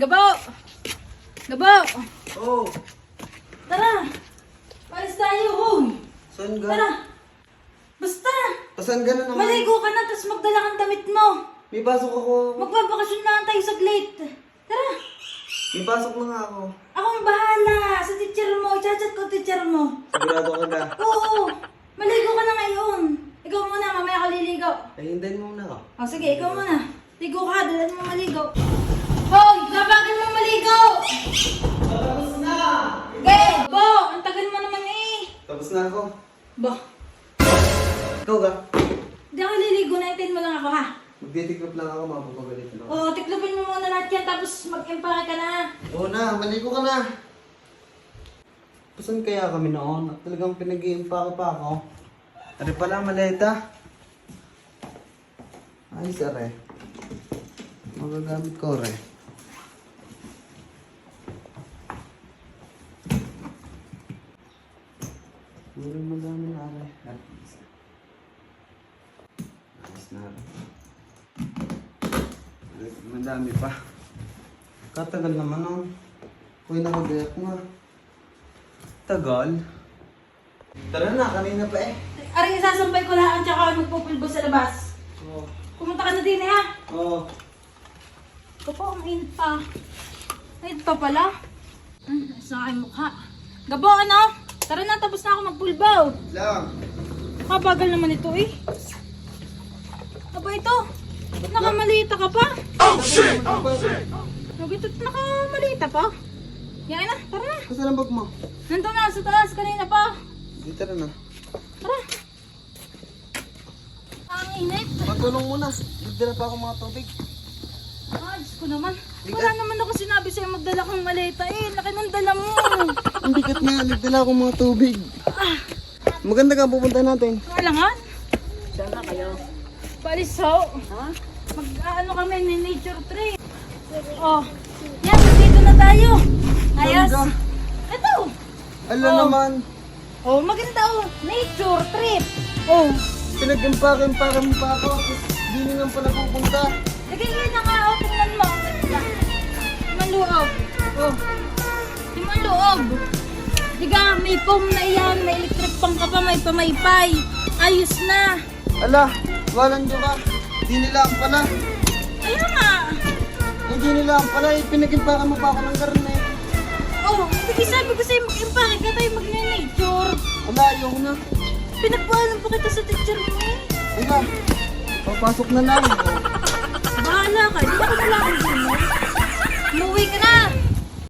Gabo! Gabo! Oh, Tara! Palis tayo, hoy! saan ka? Tara! Basta! Pasan ka na naman? Maligo ka na, tapos magdala kang damit mo! May pasok ako. Magbabakasyon lang tayo saglit! Tara! May pasok na nga ako. Ako ang bahala sa teacher mo. I-chat ko teacher mo. Sigurado ka na. Oo! Maligo ka na ngayon. Ikaw muna, mamaya ka liligo. Ay, hintayin mo muna ako. O sige, ikaw muna. Ligo ka, dalan mo maligo. Hoy! Labagan mo maligo! Tapos na! Gay! Bo! Ang tagal mo naman eh! Tapos na ako. Bo! Ikaw ka? Di ako liligo, naintin mo lang ako ha. Magtitiklop lang ako, mapapagalit na ako. O, tiklopin mo muna lahat yan, tapos mag-empake ka na. Oo na, maligo ka na. Pasan kaya kami noon? At talagang pinag-iimpake pa ako. Ari pala, maleta. Ay, sare. Magagamit ko, re. Meron madami na, re. Ayos na, re. Ay, Madami pa. Katagal naman oh. Uy, nakagayak nga. Tagal. Tara na, kanina pa eh. Aring isasampay ko lahat, tsaka magpupulbo sa labas. Oo. Pumunta ka na din eh ha. Oo. Ito po, ang init pa. Init pa pala. Hmm, sa aking mukha. Gabo, ano? Tara na, tapos na ako magpulbaw. Lang. Kabagal naman ito eh. Aba ito, nakamalita ka pa. Oh, shit! Oh, shit! Nagito, nakamalita pa. Yan na, tara na. Kasi ang bag mo? Nandun na, sa taas, kanina pa. Di, tara na. Tara. Ang init. Magulong muna. Nagdala pa ako mga tubig. Ah, Diyos ko naman. Wala naman ako sinabi sa'yo magdala kang maleta eh. Laki ng dala mo. Ang bigat nga, nagdala ako mga tubig. Maganda ka pupunta natin. Walangan. Saan na kayo? Paliso. Ha? Mag-ano kami ni nature trip. Oh. Yan, dito na tayo. Ayos. Ito. Ala Oh. naman. Oh, maganda oh. Nature trip. Oh. Pinag-impake-impake mo pa ako. Di na lang pala pupunta. Lagay yun na nga. Oh, tingnan mo. Loob. Oh. Yung loob. Diga, may foam na iyan. May electric pang ka pa. May pamaypay. Ayos na. Ala, walang ka. Di nila ang pala. Ayun nga. Hindi nila ang pala. eh, Pinag-impake mo pa ako ng karne. Oh, hindi sabi ko sa'yo mag-impake ka tayo mag-nature. Wala, ayoko na. Pinagpaalam pa kita sa teacher mo eh. Ika, papasok na lang. Bahala ka, hindi ako nalaman mo. Umuwi ka na.